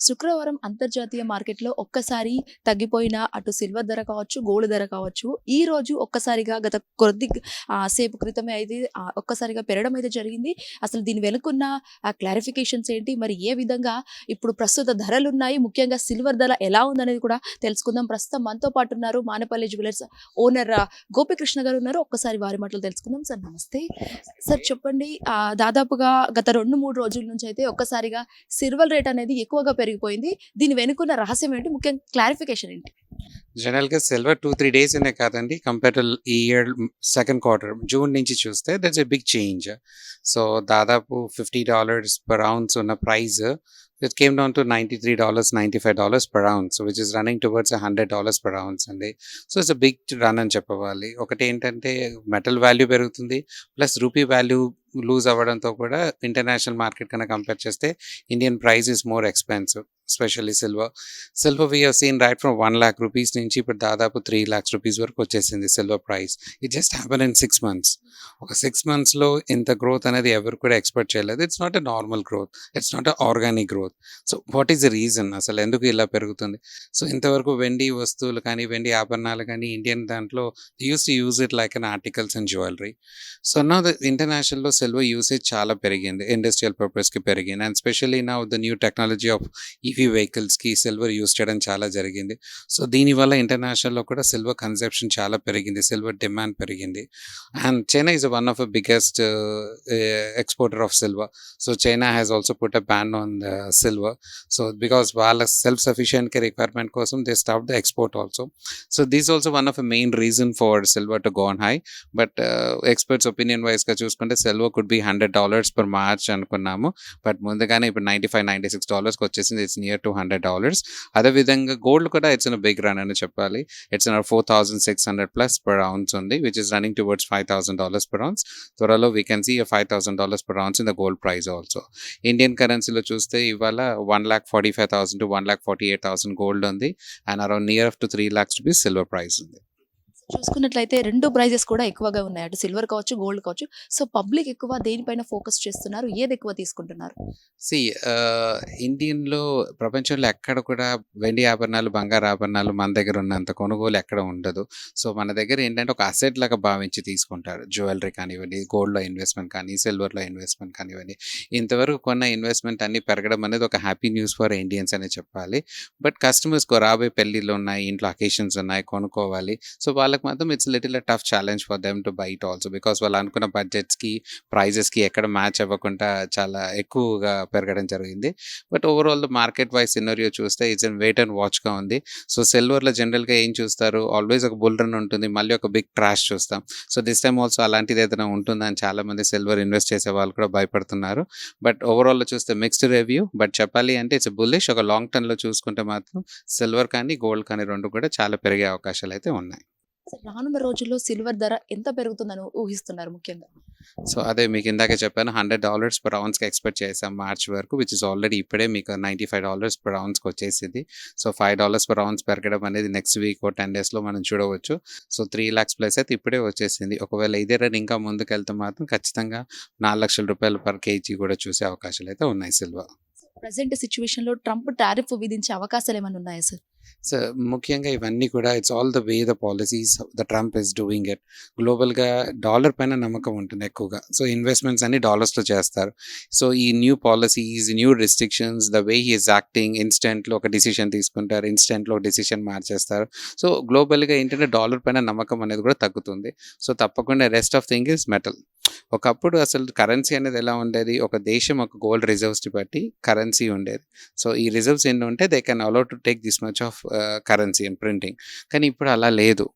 శుక్రవారం అంతర్జాతీయ మార్కెట్‌లో ఒక్కసారి తగ్గిపోయిన అటు సిల్వర్ ధర కావచ్చు, గోల్డ్ ధర కావచ్చు, ఈ రోజు ఒక్కసారిగా గత కొద్ది సేపు క్రితమే అయితే ఒక్కసారిగా పెరగడం అయితే జరిగింది. అసలు దీని వెనుకున్న క్లారిఫికేషన్స్ ఏంటి? మరి ఏ విధంగా ఇప్పుడు ప్రస్తుత ధరలు ఉన్నాయి ముఖ్యంగా సిల్వర్ ధర ఎలా ఉందనేది కూడా తెలుసుకుందాం. ప్రస్తుతం మనతో పాటు ఉన్నారు మానపల్లి జ్యువెలర్స్ ఓనర్ గోపికృష్ణ గారు ఉన్నారు. ఒక్కసారి వారి మాటలు తెలుసుకుందాం. సార్ నమస్తే. సార్ చెప్పండి దాదాపుగా గత 2, 3 రోజుల నుంచి అయితే ఒక్కసారిగా సిల్వర్ రేట్ అనేది ఎక్కువగా పెరిగిపోయింది. దీని వెనుకున్న రహస్యం ఏంటి? ముఖ్యంగా క్లారిఫికేషన్ ఏంటి? జనరల్‌గా సిల్వర్ 2, 3 డేస్ అనే కాదండి. కంపేర్ టు ఈ ఇయర్ సెకండ్ క్వార్టర్ జూన్ నుంచి చూస్తే that's a big change. So, దాదాపు $50 పర్ అవున్స్ ఉన్న price it came down to $93, $95 per ounce which is running towards $100 per ounce అండి. సో, ఇట్స్ బిగ్ రన్ అని చెప్పవాలి. ఒకటి ఏంటంటే మెటల్ వాల్యూ పెరుగుతుంది. ప్లస్ రూపీ వాల్యూ లూజ్ అవ్వడంతో కూడా ఇంటర్నేషనల్ మార్కెట్ కన్నా కంపేర్ చేస్తే Indian price is more expensive. Specially silver. Silver we have seen right from ₹1,00,000 నుంచి ఇప్పుడు దాదాపు ₹3,00,000 వరకు వచ్చేసింది silver price. It just happen in six months. ఒక సిక్స్ మంత్స్‌లో ఇంత గ్రోత్ అనేది ఎవరు కూడా ఎక్స్‌పెక్ట్ చేయలేదు. It's not a normal growth. It's not a organic growth. So, what is the reason అసలు ఎందుకు ఇలా పెరుగుతుంది? సో, ఇంతవరకు వెండి వస్తువులు కానీ, వెండి ఆభరణాలు కానీ ఇండియన్ దాంట్లో use to use it like an articles and jewellery. So, నా ద ఇంటర్నేషనల్‌లో సిల్వర్ యూసేజ్ చాలా పెరిగింది. ఇండస్ట్రియల్ పర్పస్‌కి పెరిగింది. అండ్ స్పెషల్లీ నా the new technology of EV వెహికల్స్‌కి silver use చేయడం చాలా జరిగింది. సో, దీనివల్ల ఇంటర్నేషనల్‌లో కూడా సిల్వర్ కన్సెప్షన్ చాలా పెరిగింది. సిల్వర్ డిమాండ్ పెరిగింది. And China is one of the biggest exporter of silver. So, China has also put a ban on the silver. So, because వాళ్ళ self సఫిషియెంట్‌కి రిక్వైర్మెంట్ కోసం they stop the export also. So, this also one of the main reason for silver to gone high. But experts opinion వైస్‌గా చూసుకుంటే silver elbow could be hundred dollars per match అనుకున్నాము. But ముందుగానే ఇప్పుడు ninety five ninety six డాలర్స్కి వచ్చేసింది it's near to hundred dollars అదేవిధంగా gold కూడా it's in big run అని చెప్పాలి. It's in four thousand six hundred plus per ounce ఉంది which is running towards five thousand dollars per ounce త్వరలో we can see five thousand dollars per ounce in the gold price also Indian కరెన్సీలో చూస్తే ఇవాళ one lakh forty five thousand to one lakh forty eight thousand gold ఉంది. And around near up to three lakhs rupees silver price ఉంది. చూసుకున్నట్లయితే రెండు prices కూడా ఎక్కువగా ఉన్నాయి. అటు సిల్వర్ కావచ్చు, గోల్డ్ కావచ్చు. సో, పబ్లిక్ ఎక్కువ దేనిపైన ఫోకస్ చేస్తున్నారు? ఏది ఎక్కువ తీసుకుంటున్నారు? సి ఇండియన్‌లో ప్రపంచంలో ఎక్కడ కూడా వెండి ఆభరణాలు, బంగారు ఆభరణాలు మన దగ్గర ఉన్నంత కొనుగోలు ఎక్కడ ఉండదు. సో, మన దగ్గర ఏంటంటే ఒక అసెట్ లాగా భావించి తీసుకుంటారు. జ్యువెలరీ కానివ్వండి, గోల్డ్‌లో ఇన్వెస్ట్‌మెంట్ కానీ, సిల్వర్‌లో ఇన్వెస్ట్‌మెంట్ కానివ్వండి. ఇంతవరకు కొన్న ఇన్వెస్ట్‌మెంట్ అన్ని పెరగడం అనేది ఒక హ్యాపీ న్యూస్ ఫర్ ఇండియన్స్ అనే చెప్పాలి. బట్ కస్టమర్స్‌కి రాబోయే పెళ్ళిళ్ళు ఉన్నాయి, ఇంట్లో అకేషన్స్ ఉన్నాయి, కొనుక్కోవాలి. సో, వాళ్ళ వాళ్ళకి మాత్రం it's little tough challenge for them to bite also. Because వాళ్ళు అనుకున్న బడ్జెట్స్‌కి, ప్రైజెస్‌కి ఎక్కడ మ్యాచ్ అవ్వకుండా చాలా ఎక్కువగా పెరగడం జరిగింది. But overall market wise scenario చూస్తే ఇట్స్ ఎన్ వెయిట్ అండ్ వాచ్‌గా ఉంది. సో, సిల్వర్‌లో జనరల్‌గా ఏం చూస్తారు? ఆల్వేస్ ఒక బుల్ రన్ ఉంటుంది. మళ్ళీ ఒక బిగ్ క్రాష్ చూస్తాం. సో, దిస్ టైమ్ ఆల్సో అలాంటిది ఏదైనా ఉంటుందని చాలామంది సిల్వర్ ఇన్వెస్ట్ చేసే వాళ్ళు కూడా భయపడుతున్నారు. బట్ ఓవరాల్‌లో చూస్తే మిక్స్డ్ రివ్యూ. బట్ చెప్పాలి అంటే ఇట్స్ బుల్లిష్. ఒక లాంగ్ టర్మ్‌లో చూసుకుంటే మాత్రం సిల్వర్ కానీ, గోల్డ్ కానీ రెండు కూడా చాలా పెరిగే అవకాశాలు అయితే ఉన్నాయి. రానున్న రోజుల్లో సిల్వర్ ధర ఎంత పెరుగుతుందని ఊహిస్తున్నారు ముఖ్యంగా? సో, అదే మీకు ఇందాకే చెప్పాను. $100 పర్ ఔన్స్‌కి ఎక్స్‌పెక్ట్ చేసాం మార్చ్ వరకు. విచ్ ఈస్ ఆల్రెడీ ఇప్పుడే మీకు $95 పర్ ఔన్స్‌కి వచ్చేసింది. సో, $5 పర్ ఔన్స్ పెరగడం అనేది నెక్స్ట్ వీక్ ఓ 10 డేస్‌లో మనం చూడవచ్చు. సో, 3,00,000 ప్లస్ అయితే ఇప్పుడే వచ్చేసింది. ఒకవేళ ఇదే రన్ ఇంకా ముందుకెళ్తే మాత్రం ఖచ్చితంగా ₹4,00,000 పర్ కేజీ కూడా చూసే అవకాశాలైతే ఉన్నాయి సిల్వర్. ప్రెజెంట్ సిట్యుయేషన్‌లో ట్రంప్ టారిఫ్ విధించే అవకాశాలు ఏమైనా ఉన్నాయా సార్? సో, ముఖ్యంగా ఇవన్నీ కూడా it's all the way the policies the Trump is doing it. గ్లోబల్‌గా dollar పైన నమ్మకం ఉంటుంది ఎక్కువగా. సో, ఇన్వెస్ట్‌మెంట్స్ అన్ని డాలర్స్‌లో చేస్తారు. సో, ఈ new policies new restrictions, the way he is acting ఇన్స్టెంట్లో ఒక డిసిషన్ తీసుకుంటారు. ఇన్స్టెంట్లో డిసిషన్ మార్చేస్తారు. సో, గ్లోబల్‌గా ఏంటంటే డాలర్ పైన నమ్మకం అనేది కూడా తగ్గుతుంది. సో, తప్పకుండా rest of thing is metal. ఒకప్పుడు అసలు కరెన్సీ అనేది ఎలా ఉండేది? ఒక దేశం ఒక గోల్డ్ రిజర్వ్స్‌ని బట్టి కరెన్సీ ఉండేది. సో, ఈ రిజర్వ్స్ ఏంటంటే they can allow to take this much of of currency and printing. కానీ ఇప్పుడు అలా లేదు.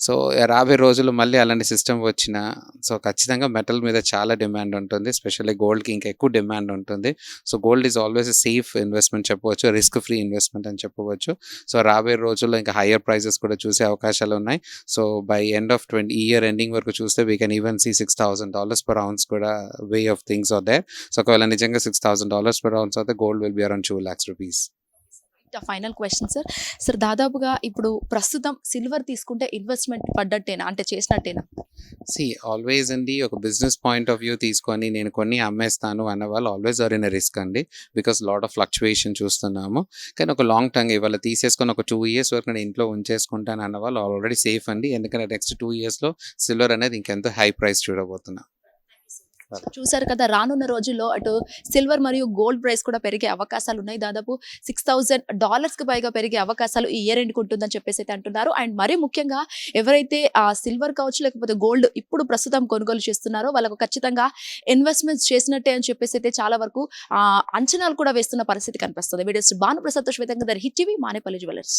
సో, రాబోయే రోజులు మళ్ళీ అలాంటి సిస్టమ్ వచ్చిన సో, ఖచ్చితంగా మెటల్ మీద చాలా డిమాండ్ ఉంటుంది. స్పెషల్లీ గోల్డ్‌కి ఇంకా ఎక్కువ డిమాండ్ ఉంటుంది. So, gold is always safe investment చెప్పవచ్చు. రిస్క్ ఫ్రీ ఇన్వెస్ట్‌మెంట్ అని చెప్పవచ్చు. సో, రాబోయే రోజుల్లో ఇంకా హైయర్ ప్రైజెస్ కూడా చూసే అవకాశాలు ఉన్నాయి. So, by end of twenty year ending వరకు చూస్తే we can even see $6,000 per ounce కూడా way of things are there. So, ఒకవేళ నిజంగా $6,000 పర్ ఔన్స్ అయితే గోల్డ్ విల్ బి అరౌండ్ రూ. 2,00,000. ఫైనల్ క్వశ్చన్ సార్ సార్ దాదాపుగా ఇప్పుడు ప్రస్తుతం సిల్వర్ తీసుకుంటే ఇన్వెస్ట్మెంట్ పడ్డట్టేనా? అంటే చేసినట్టేనా? సి ఆల్వేస్ అండి ఒక బిజినెస్ పాయింట్ ఆఫ్ వ్యూ తీసుకొని నేను కొన్ని అమ్మేస్తాను అన్న వాళ్ళు ఆల్వేస్ ఆర్ ఇన్ రిస్క్ అండి. బికాస్ లాట్ ఆఫ్ ఫ్లక్చువేషన్ చూస్తున్నాము. కానీ ఒక లాంగ్ టర్మ్ ఇవాళ తీసేసుకొని ఒక టూ ఇయర్స్ వరకు నేను ఇంట్లో ఉంచేసుకుంటాను అన్న వాళ్ళు ఆల్రెడీ సేఫ్ అండి. ఎందుకంటే నెక్స్ట్ టూ ఇయర్స్లో సిల్వర్ అనేది ఇంకెంతో హై ప్రైస్ చూడబోతున్నా. చూసారు కదా రానున్న రోజుల్లో అటు సిల్వర్ మరియు గోల్డ్ ప్రైస్ కూడా పెరిగే అవకాశాలు ఉన్నాయి. దాదాపు సిక్స్ థౌసండ్ డాలర్స్కి పైగా పెరిగే అవకాశాలు ఈ ఇయర్ ఎండ్కి ఉంటుందని చెప్పేసి అయితే అంటున్నారు. అండ్ మరీ ముఖ్యంగా ఎవరైతే ఆ సిల్వర్ కావచ్చు లేకపోతే గోల్డ్ ఇప్పుడు ప్రస్తుతం కొనుగోలు చేస్తున్నారో వాళ్ళకు ఖచ్చితంగా ఇన్వెస్ట్మెంట్స్ చేసినట్టే అని చెప్పేసి అయితే చాలా వరకు ఆ అంచనాలు కూడా వేస్తున్న పరిస్థితి కనిపిస్తుంది. Videos Bhanuprasad శ్వేతంగా Hit TV Manepalli jewellers.